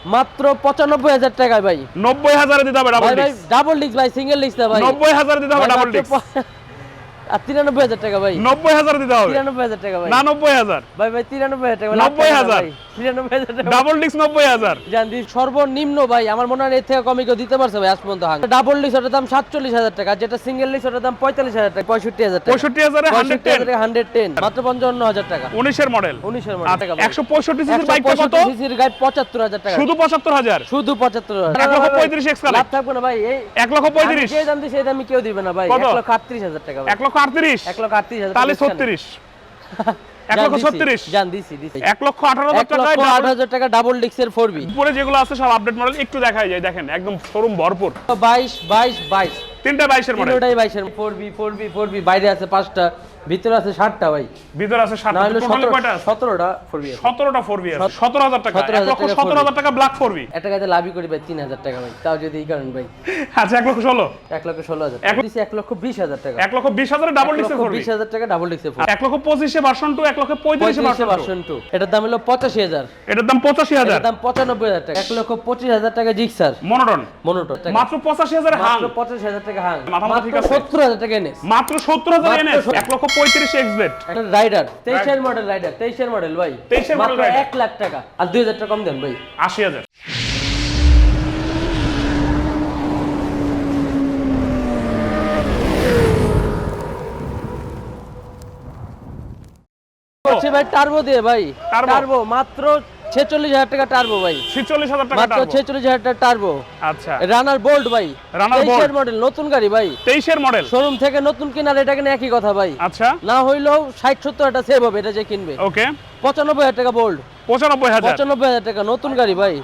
মাত্র পঁচানব্বই হাজার টাকায় ভাই। নব্বই হাজার দিতে হবে ডাবল ডিস্ক ভাই সিঙ্গেল ডিস্ক ভাই নব্বই হাজার দিতে হবে ডাবল ডিস্ক আর তিরানব্বই হাজার টাকা ভাই। দিতে হবে। ভাই। না ভাই ভাই ডাবল জান দি সর্বনিম্ন ভাই আমার মনে হয় এর থেকে কেউ দিতে পারছে ভাই আজ পর্যন্ত হাং ডাবল ওটার দাম যেটা সিঙ্গেল ওটার দাম মাত্র মডেল মডেল সিসির কত? সিসির গাড়ি শুধু পঁচাত্তর হাজার। শুধু পঁচাত্তর হাজার। এক লক্ষ ভাই, ভাই, পঁয়ত্রিশ এক্স লাভ থাকবে না ভাই এই এক লক্ষ পঁয়ত্রিশ। আমি যে দাম কেউ দিবে না ভাই। কত? এক লক্ষ আটত্রিশ হাজার টাকা ভাই। এক লক্ষ আটত্রিশ। এক লক্ষ আটত্রিশ তাহলে ছত্রিশ। এক লক্ষ ছত্রিশ। জান দিছি দিছি। এক লক্ষ আঠারো হাজার আট হাজার টাকা ডাবল ডিক্সের ফোর বি উপরে যেগুলো আছে সব আপডেট মডেল একটু দেখাই যায় দেখেন একদম শোরুম ভরপুর। বাইশ বাইশ বাইশ। তিনটা বাইশের মডেল। তিনোটাই বাইশের four B four B four B বাইরে আছে পাঁচটা ভিতরে আছে ষাটটা ভাই। ভিতরে আছে আছে? সতেরোটা ফোর বি সতেরোটা ফোর বি আছে। সতেরো হাজার টাকা। এক লক্ষ সতেরো হাজার টাকা ব্ল্যাক ফোর বি একটা কাজে লাভই করি ভাই তিন হাজার টাকা ভাই। তাও যদি এই কারণ ভাই। আচ্ছা এক লক্ষ ষোলো। এক লক্ষ ষোলো হাজার এক- লক্ষ বিশ হাজার টাকা। এক লক্ষ বিশ হাজারে ডাবল এক ফোর বিশ হাজার টাকা ডাবল ডিক্সের ফোর এক লক্ষ পঁচিশে ভার্সন টু এক লক্ষ পঁয়ত্রিশে ভার্সন টু এটার দাম হলো পঁচাশি হাজার। এটার দাম পঁচাশি হাজার। দাম পঁচানব্বই হাজার টাকা। এক লক্ষ পঁচিশ হাজার টাকা জিক্সার। মনোটন মনোটো মাত্র পঁচাশি হাজার পঁচাশি হাজার টাকা হাং মাথা মাথা ঠিক আছে? সত্তর হাজার টাকা এনে মাত্র সত্তর হাজার মাত্র এনে সত্তর- এক লক্ষ পঁয়ত্রিশ এক্স একটা রাইডার তেইশের মডেল রাইডার তেইশের মডেল ভাই। 23 এর model মাত্র rider। লাখ টাকা। আর দুই হাজার টাকা কম দেন ভাই। আশি হাজার। হচ্ছে ভাই টার্বো দিয়ে ভাই। টার্বো মাত্র ছেচল্লিশ হাজার টাকা টার্বো ভাই। ছেচল্লিশ হাজার টাকা মাত্র ছেচল্লিশ হাজার টাকা টার্বো আচ্ছা। রানার বোল্ট ভাই। রানার। তেইশের মডেল নতুন গাড়ি ভাই। তেইশের মডেল শোরুম থেকে নতুন কেনার এটা কিনা একই কথা ভাই। আচ্ছা। না হইলেও ষাট সত্তর হাজার সেভ হবে এটা যে কিনবে। ওকে পঁচানব্বই হাজার টাকা বোল্ট পঁচানব্বই হাজার। পঁচানব্বই হাজার টাকা নতুন গাড়ি ভাই।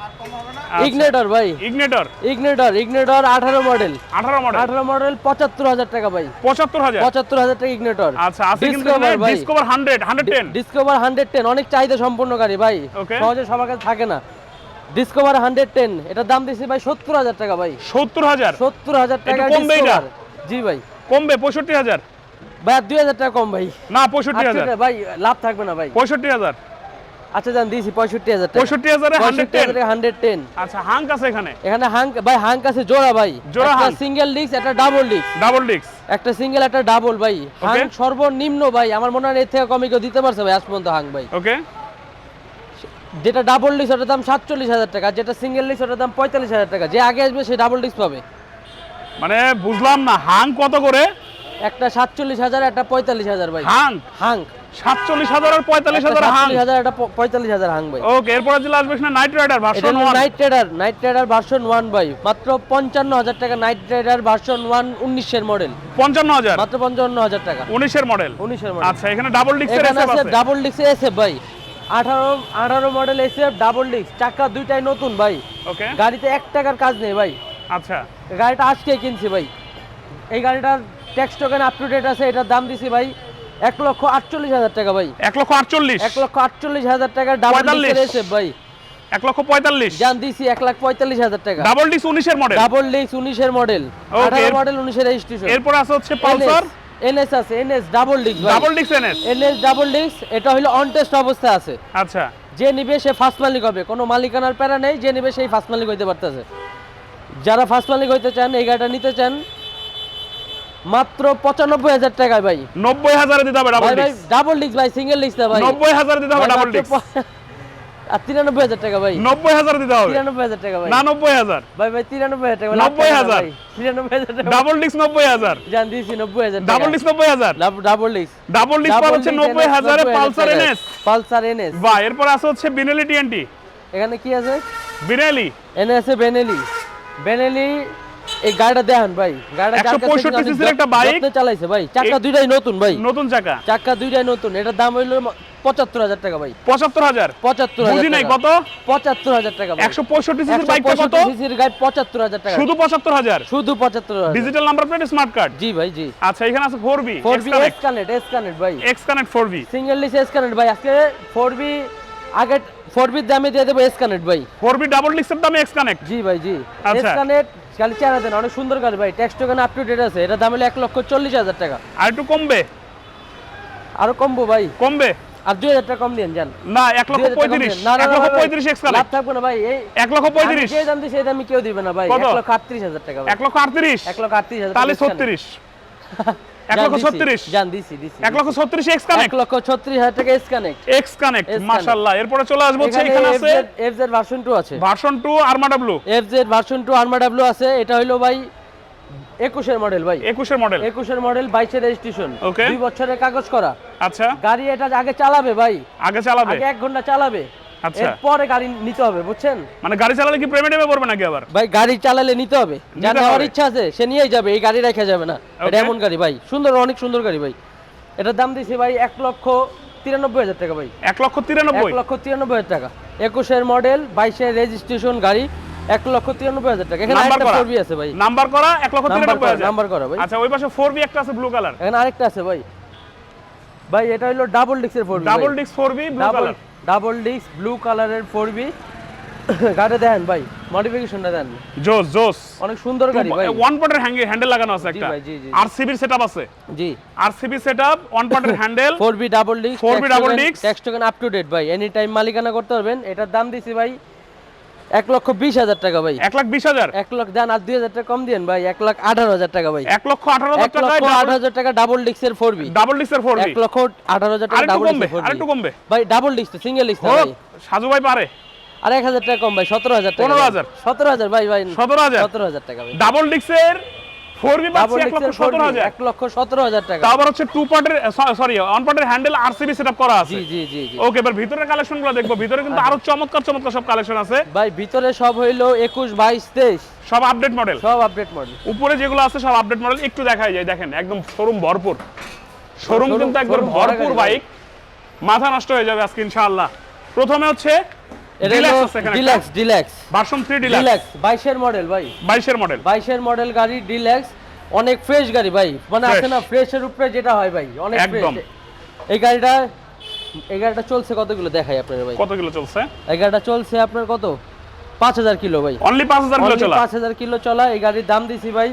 ইগনেটর ভাই। ইগনেটর ইগনেটর ইগনেটর আঠারো মডেল আঠারো মডেল আঠারো মডেল পঁচাত্তর হাজার টাকা ভাই। পঁচাত্তর হাজার? পঁচাত্তর হাজার টাকা ইগনেটর আচ্ছা আছে কিন্তু ডিসকভার ভাই। Discover hundred hundred ten discover hundred ten অনেক চাহিদা সম্পন্ন গাড়ি ভাই সহজে সবার কাছে থাকে না। ডিসকভার হান্ড্রেড টেন এটার দাম দিচ্ছি ভাই সত্তর হাজার টাকা ভাই। সত্তর হাজার? সত্তর হাজার টাকা কমবে এটা? জি ভাই। কমবে পঁয়ষট্টি হাজার? ভাই আর দুই হাজার টাকা কম ভাই। না পঁয়ষট্টি হাজার। আচ্ছা, ভাই লাভ থাকবে না ভাই। পঁয়ষট্টি হাজার? আচ্ছা জান দিয়েছি পঁয়ষট্টি হাজার পঁয়ষট্টি হাজারে পঁয়ষট্টি হাজার হান্ড্রেড টেন। আচ্ছা হাঙ্ক আছে এখানে? এখানে হাঙ্ক ভাই হাঙ্ক আছে জোড়া ভাই। জোড়া হাঙ্ক। সিঙ্গেল ডিস্ক একটা ডাবল ডিস্ক ডাবল ডিক্স একটা সিঙ্গেল একটা ডাবল ভাই। হাঙ্ক সর্বনিম্ন ভাই। আমার মনে হয় এর থেকে কমে কেউ দিতে পারছে ভাই আজ পর্যন্ত হাঙ্ক ভাই। ওকে যেটা ডাবল ডিস্ক ওটার দাম সাতচল্লিশ হাজার টাকা। যেটা সিঙ্গেল ডিস্ক ওটার দাম পঁয়তাল্লিশ হাজার টাকা। যে আগে আসবে সে ডাবল ডিস্ক পাবে। মানে বুঝলাম না হাং কত করে? একটা সাতচল্লিশ হাজার একটা পঁয়তাল্লিশ হাজার ভাই। হাং হাঙ্ক। সাতচল্লিশ হাজার আর পঁয়তাল্লিশ হাজার হাং। হাজার পঁয়তাল্লিশ হাজার হাঙ্ক ভাই। ওকে এরপরে যেটা আসবে না night rider version one night trader night trader version one ভাই। মাত্র পঞ্চান্ন হাজার টাকা নাইট ট্রেডার ভার্সন ওয়ান উনিশের মডেল পঞ্চান্ন হাজার? মাত্র পঞ্চান্ন হাজার টাকা। উনিশের মডেল উনিশের মডেল আচ্ছা এখানে ডাবল এখানে আছে ডাবল ডিস্ক এসএফ ভাই। আঠারো আঠারো মডেল এসএফ ডাবল ডিস্ক চাকা দুইটাই নতুন ভাই। ওকে গাড়িতে এক টাকার কাজ নেই ভাই। আচ্ছা। গাড়িটা আজকে কিনছি ভাই। এই গাড়িটার tax token up to date আছে এটার দাম দিছি ভাই। এক লক্ষ আটচল্লিশ হাজার টাকা ভাই। এক লক্ষ আটচল্লিশ? এক লক্ষ আটচল্লিশ হাজার টাকা ডাবল ডিস্কের 45 এসএফ ভাই। এক লক্ষ পঁয়তাল্লিশ? জান দিছি এক লাখ পঁয়তাল্লিশ হাজার টাকা। ডাবল ডিক্স উনিশের মডেল ডাবল ডিস্ক উনিশের মডেল আঠারো মডেল উনিশের রেজিস্ট্রেশন এরপর আছে হচ্ছে পালসার? এনএস আছে এনএস ডাবল ডিস্ক ডাবল ডিক্স এনএস এনএস ডাবল ডিস্ক এটা হলো অন টেস্ট অবস্থায় আছে। আচ্ছা। যে নিবে সে ফার্স্ট মালিক হবে। কোনো মালিকানার প্যারা নেই যে নিবে সেই ফার্স্ট মালিক হইতে পারতেছে। যারা ফার্স্ট মালিক হইতে চান এই গাড়িটা নিতে চান মাত্র পঁচানব্বই হাজার টাকা ভাই। নব্বই হাজারে দিতে হবে ডাবল ভাই ডাবল ডিস্ক ভাই সিঙ্গেল ডিস্ক ভাই। নব্বই হাজারে দিতে হবে ডাবল মাত্র আর তিরানব্বই হাজার টাকা ভাই। নব্বই হাজারে দিতে হবে। তিরানব্বই হাজার টাকা ভাই। না নব্বই হাজার। ভাই ভাই তিরানব্বই হাজার টাকা নব্বই হাজার। তিরানব্বই হাজার টাকা। ডাবল ডিক্স নব্বই হাজার। জান দিয়েছি নব্বই হাজার ডাবল ডিক্স নব্বই হাজার। ডাবল ডিস্ক ডাবল ডিক্স পার হচ্ছে নব্বই হাজারে পালসার এনএস। Pulsar NS. বা এরপর আছে হচ্ছে বিনেলি টিএনটি এখানে কি আছে? বিনেলি। বেনেলি। বেনেলি এই গাড়িটা দেখান ভাই গাড়িটা 165 সিসির একটা বাইক। চালাইছে ভাই চাকা দুইটাই নতুন ভাই। নতুন চাকা। চাকা দুইটাই নতুন এটার দাম হইল পঁচাত্তর হাজার টাকা ভাই। পঁচাত্তর হাজার? পঁচাত্তর বুঝি নাই কত? পঁচাত্তর হাজার টাকা একশো পঁয়ষট্টি সিসির বাইকটা কত? সিসির গাড়ি পঁচাত্তর হাজার টাকা। শুধু পঁচাত্তর হাজার? শুধু পঁচাত্তর digital number plate smart card জি ভাই জি। আচ্ছা এখানে আছে four B four B S connect ভাই। X connect four B single লিস এস কানেক্ট ভাই। আজকে ফোর বি আগে ফোর বির দামে দিয়ে দেবো এস কানেক্ট ভাই। ফোর বি ডাবল ডিক্সের দামে এক্স কানেক্ট জি ভাই জি। আচ্ছা। কানেক্ট খালি চেহারা দেন অনেক সুন্দর গাড়ি ভাই। Tax token up to date আছে এটা দাম হলো এক লক্ষ চল্লিশ হাজার টাকা। আর একটু কমবে? আরও কমবো ভাই। কমবে? আর দুই হাজার টাকা কম দিন যান। না এক লক্ষ 2000 টাকা কম পঁয়ত্রিশ। না, এক লক্ষ পঁয়ত্রিশ এক্স লাভ থাকবে না ভাই এই এক লক্ষ পঁয়ত্রিশ। যে দাম দিছি এই দামে কেউ দিবে না ভাই। এক লক্ষ আটত্রিশ হাজার টাকা এক লক্ষ আটত্রিশ। এক লক্ষ আটত্রিশ হাজার তাহলে ছত্রিশ। এক লক্ষ ছত্রিশ। জান দিছি দিছি এক লক্ষ ছত্রিশ এক্স এক লক্ষ ছত্রিশ হাজার টাকা S connect x connect X-Connect। এরপরে চলে আসব হচ্ছে এখানে এখানে আছে এফ ভার্সন টু আছে। Version two armada blue F version two আর্মা ডাব্লু আছে। এটা হইল ভাই একুশের মডেল ভাই। একুশের মডেল একুশের মডেল বাইশের রেজিস্ট্রেশন. দুই বছরের কাগজ করা। আচ্ছা। গাড়ি এটা আগে চালাবে ভাই। আগে চালাবে। আগে এক ঘণ্টা চালাবে। এরপরে গাড়ি নিতে হবে বুঝছেন? মানে গাড়ি চালালে কি প্রেমে টেমে পড়বে নাকি আবার? ভাই গাড়ি চালালে নিতে হবে। যার নেওয়ার ইচ্ছা আছে সে নিয়েই যাবে এই গাড়ি রেখে যাবে না। এটা এমন গাড়ি ভাই। সুন্দর অনেক সুন্দর গাড়ি ভাই। এটার দাম দিছি ভাই এক লক্ষ তিরানব্বই হাজার টাকা ভাই। এক লক্ষ এক তিরানব্বই লক্ষ তিরানব্বই হাজার টাকা। একুশের মডেল বাইশের রেজিস্ট্রেশন গাড়ি এক লক্ষ তিরানব্বই হাজার টাকা। এখানে আরেকটা করা? ফোরবি আছে ভাই। নাম্বার করা? এক লক্ষ তিরানব্বই হাজার? নাম্বার করা ভাই। আচ্ছা ওই পাশে ফোর বি একটা আছে ব্লু কালার এখানে আরেকটা আছে ভাই। ভাই এটা হলো ডাবল ডিস্কের four double disc four B blue colour double disc blue কালারের ফোর বি গাড়ি দেন ভাই মডিফিকেশনটা দেন জোস জোস। অনেক সুন্দর গাড়ি ভাই। ওয়ান পটের হ্যান্ডেল লাগানো আছে একটা। ভাই, জি, জি, জি। আরসিবির সেটআপ আছে। জি। আর আরসিবি সেটআপ ওয়ান পটের handle four B double disc 4B double disc text token up to date ভাই। এনি টাইম মালিকানা করতে পারবেন। এটার দাম দিছি ভাই এক লক্ষ বিশ হাজার টাকা ভাই। এক লাখ বিশ হাজার? এক লক্ষ দেন আর দুই হাজার টাকা কম দিন ভাই এক লাখ আঠারো হাজার টাকা ভাই। এক লক্ষ আঠারো হাজার এক লক্ষ আঠারো হাজার টাকা ডাবল ডিস্কের ফোর বি ডাবল ডিস্কের ফোর এক লক্ষ আঠারো হাজার টাকা ডাবল ডিস্কের কমবে ভাই double disc single disc Saju ভাই পারে। আর এক হাজার টাকা কম ভাই সতেরো হাজার টাকা 15,000 সতেরো হাজার ভাই ভাই। সতেরো হাজার। সতেরো হাজার টাকা ভাই। ডাবল ডিস্কের ফোর পাচ্ছি এক লক্ষ ডিস্কের ফোর সতেরো হাজার। এক লক্ষ সতেরো হাজার টাকা। তারপর হচ্ছে টু পার্টের সরি ওয়ান পার্টের হ্যান্ডেল আরসিবি সেটআপ করা আছে। জি জি জি ওকে এবার ভিতরের কালেকশনগুলো দেখব। ভিতরে কিন্তু আরও চমৎকার চমৎকার সব কালেকশন আছে। ভাই ভিতরে সব হইল একুশ বাইশ তেইশ। সব আপডেট মডেল সব আপডেট মডেল উপরে যেগুলো আছে সব আপডেট মডেল একটু দেখাই যায় দেখেন একদম শোরুম ভরপুর। শোরুম কিন্তু একবার ভরপুর বাইক মাথা নষ্ট হয়ে যাবে আজকে ইনশাআল্লাহ। প্রথমে হচ্ছে এটা deluxe deluxe deluxe version 3 deluxe deluxe বাইশের মডেল ভাই। 22 এর মডেল বাইশের মডেল গাড়ি ডিলাক্স অনেক ফ্রেশ গাড়ি ভাই। মানে আছে না ফ্রেশের উপরে যেটা হয় ভাই অনেক ফ্রেশ এই গাড়িটা এই গাড়িটা চলছে কতগুলো দেখাই আপনার ভাই? কত চলছে? এই গাড়িটা চলছে আপনার কত? পাঁচ হাজার কিলো ভাই। অনলি 5000 কিলো চলা? পাঁচ হাজার কিলো চলা এই গাড়ির দাম দিছি ভাই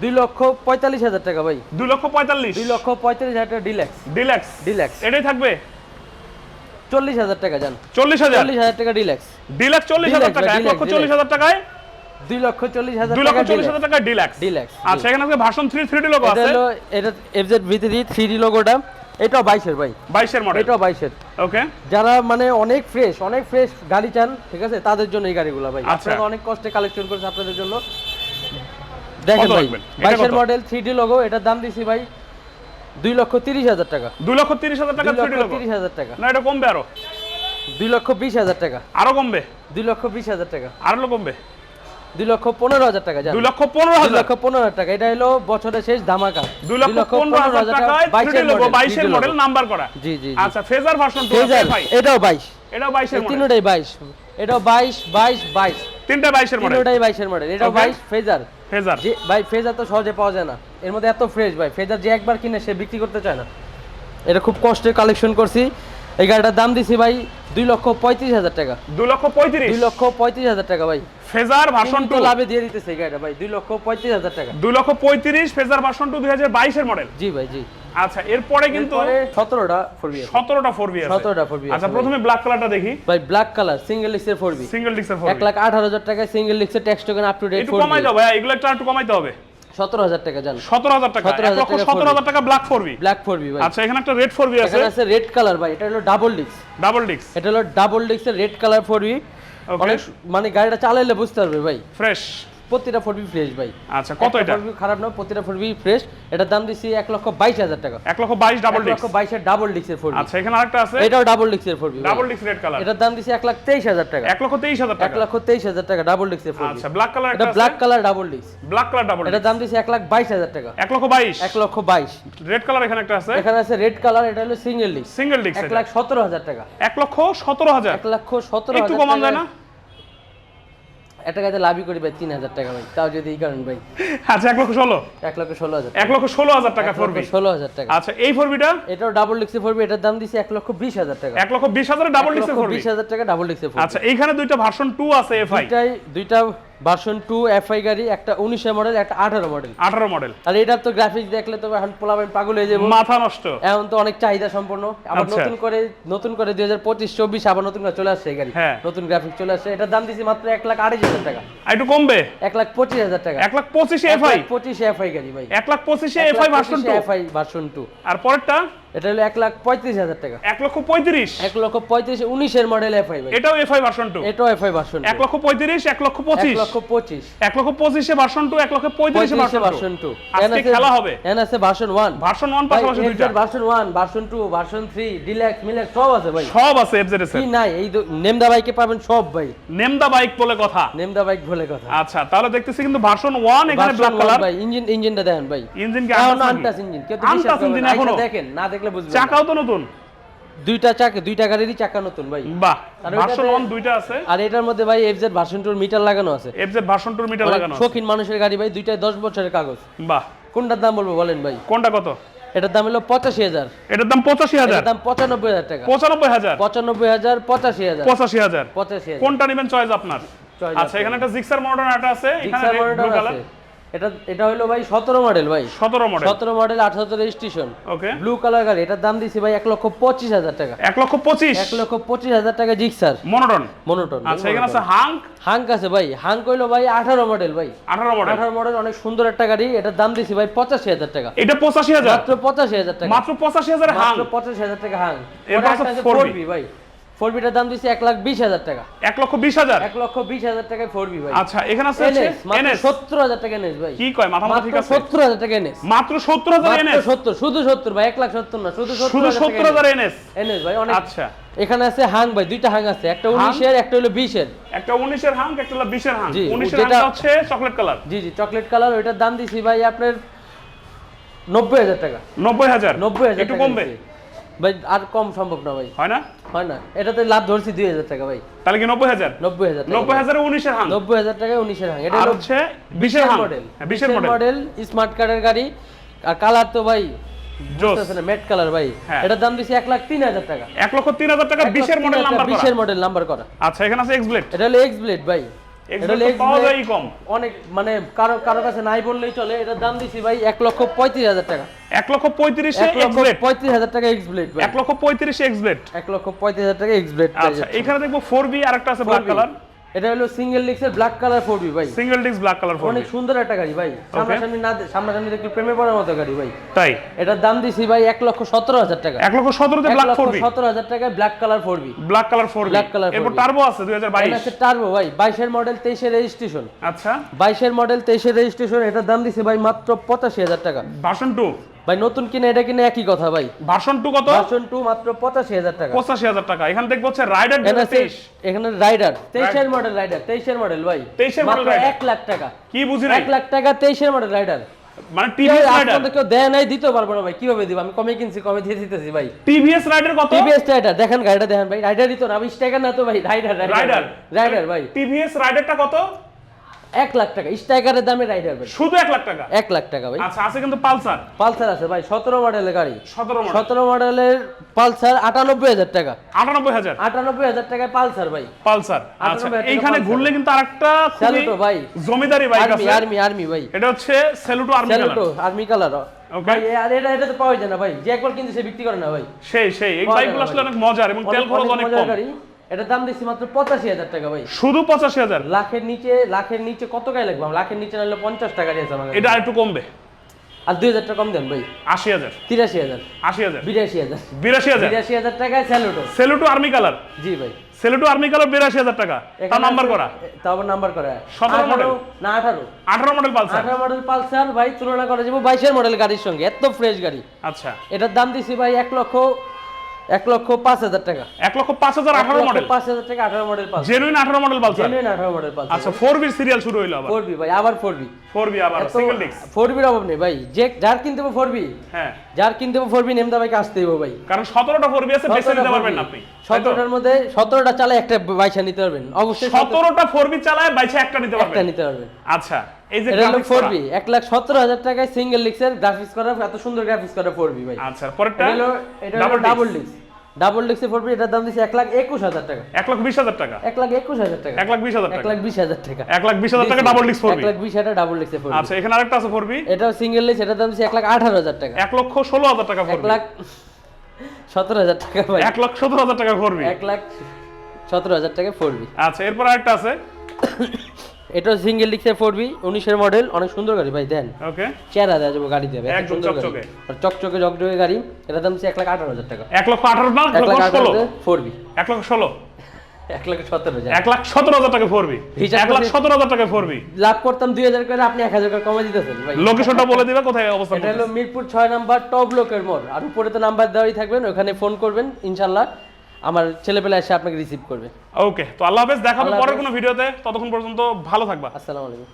দুই লক্ষ পঁয়তাল্লিশ হাজার টাকা ভাই। 2 লক্ষ 45 দুই লক্ষ পঁয়তাল্লিশ হাজার টাকা ডিলাক্স ডিলাক্স ডিলাক্স এটাই থাকবে? চল্লিশ হাজার টাকা যান 40000 চল্লিশ হাজার টাকা ডিলাক্স ডিলাক্স 40000 Deluxe, টাকা 1 Deluxe, লক্ষ 40000 টাকায়? দুই লক্ষ চল্লিশ হাজার 2 লক্ষ টাকা 40000 টাকায় ডিলাক্স ডিলাক্স আচ্ছা এখানে আছে ভার্সন 3 3D লোগো আছে। এটা এফজেড থ্রি ডি লোগোটা এটাও বাইশের ভাই। 22 এর মডেল এটাও বাইশের। ওকে যারা মানে অনেক ফ্রেশ অনেক ফ্রেশ গাড়ি চান ঠিক আছে তাদের জন্য এই গাড়িগুলো ভাই। আচ্ছা। আপনারা অনেক কষ্টে কালেকশন করেছে আপনাদের জন্য। দেখেন ভাই বাইশের মডেল থ্রি ডি লোগো এটার দাম দিছি ভাই দুই লক্ষ তিরিশ হাজার টাকা 2 লক্ষ 30000 টাকা দুই 3D লক্ষ লোগো তিরিশ হাজার টাকা না এটা কমবে আরও দুই লক্ষ বিশ হাজার টাকা আরও কমবে দুই লক্ষ বিশ হাজার টাকা আরও কমবে দুই লক্ষ পনেরো হাজার টাকা দুই লক্ষ পনেরো হাজার লক্ষ পনেরো হাজার টাকা এটা হলো বছরের শেষ ধামাকা দুই লক্ষ পনেরো হাজার থ্রিডি বাইশের মডেল নাম্বার করা জি জি আচ্ছা ফেজার ভার্সন ফেজার এটাও বাইশ এটাও বাইশের তিনটাই বাইশ এটাও বাইশ বাইশ বাইশ তিনটা বাইশের মডেল তিনটাই বাইশের মডেল এটাও বাইশ ফেজার ফেজার। জি ভাই ফেজার তো সহজে পাওয়া যায় না। এর মধ্যে এত ফ্রেশ ভাই। ফেজার যে একবার কিনে সে বিক্রি করতে চায় না। এটা খুব কষ্টে কালেকশন করছি। এই গাড়িটার দাম দিছি ভাই দুই লক্ষ পঁয়ত্রিশ হাজার টাকা। দুই লক্ষ পঁয়ত্রিশ? দুই লক্ষ পঁয়ত্রিশ হাজার টাকা ভাই। ফেজার ভার্সন টু লাভে দিয়ে দিতেছে এই গাড়িটা ভাই। দুই লক্ষ পঁয়ত্রিশ হাজার টাকা। দুই লক্ষ পঁয়ত্রিশ ফেজার ভার্সন টু দুই হাজার বাইশের মডেল জি ভাই জি। আচ্ছা এরপরে কিন্তু সতেরোটা ফোর বি সতেরোটা ফোর বি আছে। 17টা 4B আছে আচ্ছা প্রথমে ব্ল্যাক কালারটা দেখি। ভাই ব্ল্যাক কালার সিঙ্গেল ডিক্সের ফোর বি সিঙ্গেল ডিক্সের ফোর এক লাখ আঠারো হাজার টাকায় single ডিক্সের tax token up to date একটু ফোর কমাই দাও ভাই এগুলো একটু একটু কমাইতে হবে। সতেরো হাজার টাকা জান। সতেরো হাজার টাকা 17,000 টাকা সতেরো হাজার টাকা black four B black four ভাই। আচ্ছা এখানে একটা রেড ফোর বি আছে। আছে রেড কালার ভাই। এটা হলো ডাবল ডিক্স ডাবল ডিক্স এটা হলো double ডিক্সের red colour four B Okay. মানে গাড়িটা চালাইলে বুঝতে পারবে ভাই। ফ্রেশ প্রতিটা ফোর বি ফ্রেশ ভাই। আচ্ছা কত এটা? খারাপ না প্রতিটা ফোর বি ফ্রেশ এটার দাম দিছি এক লক্ষ বাইশ হাজার টাকা। এক লক্ষ বাইশ ডাবল এক লক্ষ বাইশের ডাবল ডিক্সের ফোর বি আচ্ছা এখানে আরেকটা আছে? এটাও ডাবল ডিক্সের ফোর বি ডাবল ডিক্স রেড কালার এটার দাম দিছি এক লাখ তেইশ হাজার টাকা। এক লক্ষ তেইশ হাজার এক টাকা লক্ষ তেইশ হাজার টাকা ডাবল ডিক্সের ফোর বি আচ্ছা ব্ল্যাক কালার এটা ব্ল্যাক কালার ডাবল ডিক্স ব্ল্যাক কালার ডাবল এটার দাম দিছি এক লাখ বাইশ হাজার টাকা। এক লক্ষ বাইশ। এক লক্ষ বাইশ। রেড কালার এখানে একটা আছে? এখানে আছে রেড কালার এটা হলো সিঙ্গেল ডিক্স সিঙ্গেল ডিক্স এক লাখ সতেরো হাজার টাকা। এক লক্ষ সতেরো হাজার। এক লক্ষ সতেরো একটু হাজার কমান যায় না? একটা কাজে লাভই করি ভাই তিন হাজার টাকা ভাই তাও যদি এই কারণ ভাই। আচ্ছা এক লক্ষ ষোলো? এক লক্ষ ষোলো হাজার এক লক্ষ ষোলো হাজার টাকা ফোর বি ষোলো হাজার টাকা। আচ্ছা এই ফোরবিটা? এটাও ডাবল ডিক্সে ফোরবি এটার দাম দিছে এক লক্ষ বিশ হাজার টাকা। এক লক্ষ বিশ হাজার ডাবল ডিক্সে ফোরবি ফোর বিশ হাজার টাকা ডাবল ডিক্সে আচ্ছা এইখানে দুইটা ভার্সন টু আছে এফআই দুইটাই দুইটা ভার্সন টু এফআই গাড়ি একটা উনিশের মডেল একটা আঠারো মডেল আঠারো মডেল আর এটার তো গ্রাফিক্স দেখলে তো এখন পোলাবেন পাগল হয়ে যাব। মাথা নষ্ট। এখন তো অনেক চাহিদা সম্পন্ন। আবার আচ্ছা। নতুন করে নতুন করে দুই হাজার পঁচিশ চব্বিশ আবার নতুন করে চলে আসছে এই গাড়ি। হ্যাঁ। নতুন গ্রাফিক্স চলে আসছে। এটার দাম দিছি মাত্র এক লাখ আড়াইশ হাজার টাকা। একটু কমবে? এক লাখ পঁচিশ হাজার টাকা। এক লাখ পঁচিশে এফআই পঁচিশে এফআই গাড়ি ভাই। এক লাখ পঁচিশে FI version two FI version two আর পরেরটা? এটা হলো এক লাখ পঁয়ত্রিশ হাজার টাকা। এক লক্ষ পঁয়ত্রিশ? এক লক্ষ পঁয়ত্রিশ উনিশের মডেল এফআই ভাই। এটাও এফআই ভার্সন টু এটাও এফআই ভার্সন এক লক্ষ পঁয়ত্রিশ এক লক্ষ পঁচিশ? লক্ষ পঁচিশ। এক লক্ষ পঁচিশে ভার্সন টু এক লক্ষ পঁয়ত্রিশে ভার্সন টু আজকে খেলা হবে? এন আছে ভার্সন ওয়ান ভার্সন ওয়ান পাশাপাশি দুইটা? Version one version two version three deluxe মিলাক্স সব আছে ভাই। সব আছে এফজেড এর কি নাই? এই নেমদা বাইকে পাবেন সব ভাই। নেমদা বাইক বলে কথা। নেমদা বাইক বলে কথা। আচ্ছা তাহলে দেখতেছি কিন্তু ভার্সন ওয়ান এখানে ব্ল্যাক কালার ভাই ইঞ্জিন ইঞ্জিনটা দেখেন ভাই। ইঞ্জিন কি আনটাস ইঞ্জিন কেউ আনটাস ইঞ্জিন। এখনও? দেখেন না দেখলে বুঝবেন চাকাও তো নতুন। দুইটা চাকা দুইটা গাড়িরই চাকা নতুন ভাই। বাহ ভার্সন ওইটাতে- ওয়ান দুইটা আছে। আর এটার মধ্যে ভাই এফজেড ভার্সন টুর মিটার লাগানো আছে। এফজেড ভার্সন টুর মিটার লাগানো আছে। শৌখিন মানুষের গাড়ি ভাই দুইটাই দশ বছরের কাগজ। বাহ। কোনটার দাম বলব বলেন ভাই? কোনটা কত? এটার দাম হলো পঁচাশি হাজার। এটার দাম পঁচাশি হাজার? এটার দাম পঁচানব্বই হাজার টাকা। পঁচানব্বই হাজার? পঁচানব্বই হাজার পঁচাশি হাজার। পঁচাশি হাজার। পঁচাশি কোনটা নেবেন? চয়েস আপনার। আচ্ছা এখানে একটা জিক্সার মডার্ন একটা আছে এখানে ব্লু কালার। এটা এটা হলো ভাই সতেরো মডেল ভাই। সতেরো মডেল সতেরো মডেল আঠারো রেজিস্ট্রেশন ওকে ব্লু কালার গাড়ি এটার দাম দিছি ভাই এক লক্ষ পঁচিশ হাজার টাকা। এক লক্ষ পঁচিশ? এক লক্ষ পঁচিশ হাজার টাকা জিক্সার। মনোটন মনোটন আচ্ছা এখানে আছে হাঙ্ক হাঙ্ক আছে ভাই। হাঙ্ক হইল ভাই আঠারো মডেল ভাই। আঠারো মডেল আঠারো মডেল অনেক সুন্দর একটা গাড়ি। এটার দাম দিছি ভাই পঁচাশি হাজার টাকা। এটা পঁচাশি হাজার? মাত্র পঁচাশি হাজার টাকা। মাত্র পঁচাশি হাজার হাঙ্ক মাত্র পঁচাশি হাজার টাকা হাঙ্ক এরপর আছে 4B ভাই। ফোর বিটার দাম দিছি এক লাখ বিশ হাজার টাকা। এক লক্ষ বিশ হাজার? এক লক্ষ বিশ হাজার টাকায় ফোর বি ভাই। আচ্ছা এখানে আছে এনএস সত্তর হাজার টাকা এনএস ভাই। কি কয় মাথা ঠিক আছে? সত্তর হাজার টাকা এনএস। মাত্র সত্তর হাজার এনএস? সত্তর শুধু সত্তর ভাই এক লাখ সত্তর না শুধু শুধু সত্তর হাজার এনএস। এনএস? ভাই অনেক আচ্ছা। এখানে আছে হাং ভাই দুইটা হাং আছে একটা উনিশের একটা হলো বিশের। একটা উনিশের হাঙ্ক একটা হলো বিশের জি, উনিশের হাঙ্কটা হচ্ছে চকলেট কালার জি জি চকলেট কালার ওইটার দাম দিছি ভাই আপনার নব্বই হাজার টাকা। নব্বই হাজার? নব্বই হাজার একটু কমবে। ভাই আর কম সম্ভব না ভাই। হয় না? হয় না। এটাতে লাভ ধরছি দুই হাজার টাকা ভাই। তাহলে কি নব্বই হাজার? নব্বই হাজার নব্বই হাজারে উনিশের হাঙ্ক নব্বই হাজার টাকায় উনিশের হাং। এটা হচ্ছে বিশের মডেল বিশের মডেল স্মার্ট কার্ডের গাড়ি। আর কালার তো ভাই মেট কালার ভাই। হ্যাঁ। এটার দাম দিছি এক লাখ তিন হাজার টাকা। এক লক্ষ তিন হাজার টাকা বিশের মডেল নাম্বার বিশের মডেল নাম্বার করা। আচ্ছা এখানে আছে এক্স ব্লেড এটা হলো এক্স ব্লেড ভাই। ব্লেড অনেক মানে কারও কারও কাছে নাই বললেই চলে এটার দাম দিছি ভাই এক লক্ষ পঁয়ত্রিশ হাজার টাকা। এক লক্ষ পঁয়ত্রিশে পঁয়ত্রিশ হাজার টাকা এক্স ব্লেড এক লক্ষ পঁয়ত্রিশে এক্স ব্লেড এক লক্ষ পঁয়ত্রিশ হাজার টাকা এক্স ব্লেড আচ্ছা এখানে দেখব ফোর বি আর একটা আছে ব্ল্যাক কালার এটা হলো সিঙ্গেল ডিক্সের ব্ল্যাক কালার ফোর বি ভাই। Single disc black colour four অনেক সুন্দর একটা গাড়ি ভাই। সামনাসামনি না সামনাসামনি দেখলে প্রেমে পড়ার মতো গাড়ি ভাই। তাই? এটার দাম দিছি ভাই এক লক্ষ সতেরো হাজার টাকা। এক লক্ষ সতেরোতে এক ব্ল্যাক লক্ষ ফোর বি সতেরো হাজার টাকায় black colour four B black colour four B Black color 4B এরপর টার্বো আছে দুই হাজার বাইশ। আছে টার্বো ভাই বাইশের মডেল তেইশের রেজিস্ট্রেশন আচ্ছা। বাইশের মডেল তেইশের রেজিস্ট্রেশন এটার দাম দিছি ভাই মাত্র পঁচাশি হাজার টাকা। ভার্সন টু ভাই নতুন কিনে এটা কিনে একই কথা ভাই। ভার্সন টু কত? ভার্সন টু মাত্র পঁচাশি হাজার টাকা। পঁচাশি হাজার টাকা। এখানে দেখব হচ্ছে রাইডার এখানে আছে- তেইশ। এখানে রাইডার তেইশের মডেল রাইডার তেইশের মডেল ভাই। 23 এর মাত্র rider। এক লাখ টাকা। কি বুঝি নাই? এক লাখ টাকা তেইশের মডেল রাইডার মানে টিভিএস রাইডার আপনাদের কেউ দেয় নাই দিতে পারব না ভাই। কীভাবে দিব? আমি কমে কিনছি কমে দিয়ে দিতেছি ভাই। টিভিএস রাইডার কত? টিভিএস রাইডার দেখেন গাড়িটা দেখেন ভাই। রাইডারই তো না আমি স্ট্রাইকার না তো ভাই। রাইডার রাইডার রাইডার ভাই। টিভিএস রাইডারটা কত? এক লাখ টাকা। স্ট্রাইকারের দামে রাইডার ভাই শুধু এক লাখ টাকা? এক লাখ টাকা ভাই। আচ্ছা আছে কিন্তু পালসার। পালসার আছে ভাই সতেরো মডেলের গাড়ি। সতেরো সতেরো মডেলের পালসার আটানব্বই হাজার টাকা। আটানব্বই হাজার? আটানব্বই হাজার টাকায় পালসার ভাই। পালসার। আচ্ছা এইখানে ঘুরলে কিন্তু আরেকটা স্যালুটো ভাই। জমিদারি বাইক আর্মি আছে। আর্মি আর্মি ভাই। এটা হচ্ছে Saluto army Saluto army colour. ভাই আর এটা এটা তো পাওয়া যায় না ভাই। যে একবার কিন্তু সে বিক্রি করে না ভাই। সেই সেই। এই বাইকগুলো আসলে অনেক মজার এবং তেল খরচ অনেক কম। এটার দাম দিচ্ছি মাত্র পঁচাশি হাজার টাকা ভাই। শুধু পঁচাশি হাজার? লাখের নিচে লাখের নিচে কত গাড়ি লাগবে লাখের নিচে নাহলে পঞ্চাশ টাকা দিয়েছে আমার এটা আরেকটু কমবে। আর দুই হাজার টাকা কম দেন ভাই। আশি হাজার। তিরাশি হাজার। আশি হাজার। বিরাশি হাজার। বিরাশি হাজার। বিরাশি হাজার টাকায় স্যালুটো আর্মি কালার জি ভাই। সেলুটো আর্মি কালার বিরাশি হাজার টাকা। তার নাম্বার করা। আবার নাম্বার করা। 17 model? 18 না আঠারো। আঠারো মডেল পালসার আঠারো মডেল পালসার ভাই তুলনা করা যাব বাইশের মডেল গাড়ির সঙ্গে। এত ফ্রেশ গাড়ি। আচ্ছা। এটার দাম দিছি ভাই এক লক্ষ এক লক্ষ পাঁচ হাজার টাকা। এক লক্ষ পাঁচ হাজার আঠারো মডেল পাঁচ হাজার টাকা আঠারো মডেল পালসার। জেনুইন আঠারো মডেল পালসার। জেনুইন আঠারো মডেল পালসার। আচ্ছা ফোর বি সিরিয়াল শুরু হইল আবার। ফোর বি ভাই আবার ফোর বি ফোর বি আবার সিঙ্গেল ডিস্ক ফোর বির অভাব নেই ভাই। যে যার কিনতে হবে ফোর বি হ্যাঁ। যার কিনতে হবে ফোর বি নেমদা ভাইকে আসতে হবে ভাই। কারণ সতেরোটা ফোর বি আছে বেছে নিতে পারবেন না আপনি। সতেরোটার মধ্যে সতেরোটা চালে একটা বাইশা নিতে পারবেন। অবশ্যই সতেরোটা ফোর বি চালায় বাইছে একটা নিতে একটা নিতে পারবেন। আচ্ছা। এই যে ফোর টাকায় সিঙ্গেল লিক্সের গ্রাফিক্স করা এত সুন্দর গ্রাফিক্স করা ফোর ভাই আচ্ছা পরেরটা এটা ডাবল ডাবল ডিক্সি ফোর এটার দাম দিচ্ছি এক লাখ একুশ হাজার টাকা এক লাখ বিশ হাজার টাকা এক লাখ একুশ হাজার টাকা এক লাখ বিশ হাজার এক লাখ বিশ হাজার টাকা এক লাখ বিশ হাজার টাকা ডাবল ডিস্ক এক লাখ বিশ হাজার ডাবল ডিক্সি ফোর আচ্ছা এখানে আরেকটা আছে ফোরবি এটাও সিঙ্গেল লিস এটার দাম দিচ্ছি এক লাখ আঠারো হাজার টাকা এক লক্ষ ষোলো হাজার টাকা এক লাখ সতেরো হাজার টাকা ভাই এক লাখ সতেরো হাজার টাকা ফোরবি এক লাখ সতেরো হাজার টাকা ফোর আচ্ছা এরপর আরেকটা আছে এটাও সিঙ্গেল ডিক্সের ফোর বি উনিশের মডেল অনেক সুন্দর গাড়ি ভাই দেন। ওকে চেহারা দেওয়া যাব গাড়ি দেবে একদম চকচকে। আর চকচকে চকচকে গাড়ি এটার দাম হচ্ছে এক লাখ আঠারো হাজার টাকা। এক লক্ষ আঠারো না এক লাখ আঠারো ফোর বি এক লক্ষ ষোলো? এক লাখ সতেরো হাজার। এক লাখ সতেরো হাজার টাকা ফোরবি এক লাখ সতেরো হাজার টাকা ফোরবি লাভ করতাম দুই হাজার করে আপনি এক হাজার করে কমে দিতেছেন লোকেশনটা বলে দিবে কোথায় অবস্থান এটা হলো মিরপুর ছয় নাম্বার টপ ব্লকের মোড়। আর উপরে তো নাম্বার দেওয়াই থাকবেন ওখানে ফোন করবেন ইনশাল্লাহ আমার ছেলেপেলে এসে আপনাকে রিসিভ করবে। ওকে তো আল্লাহ হাফেজ দেখাবো পরের। কোনো ভিডিওতে ততক্ষণ পর্যন্ত ভালো থাকবা। আসসালামু আলাইকুম।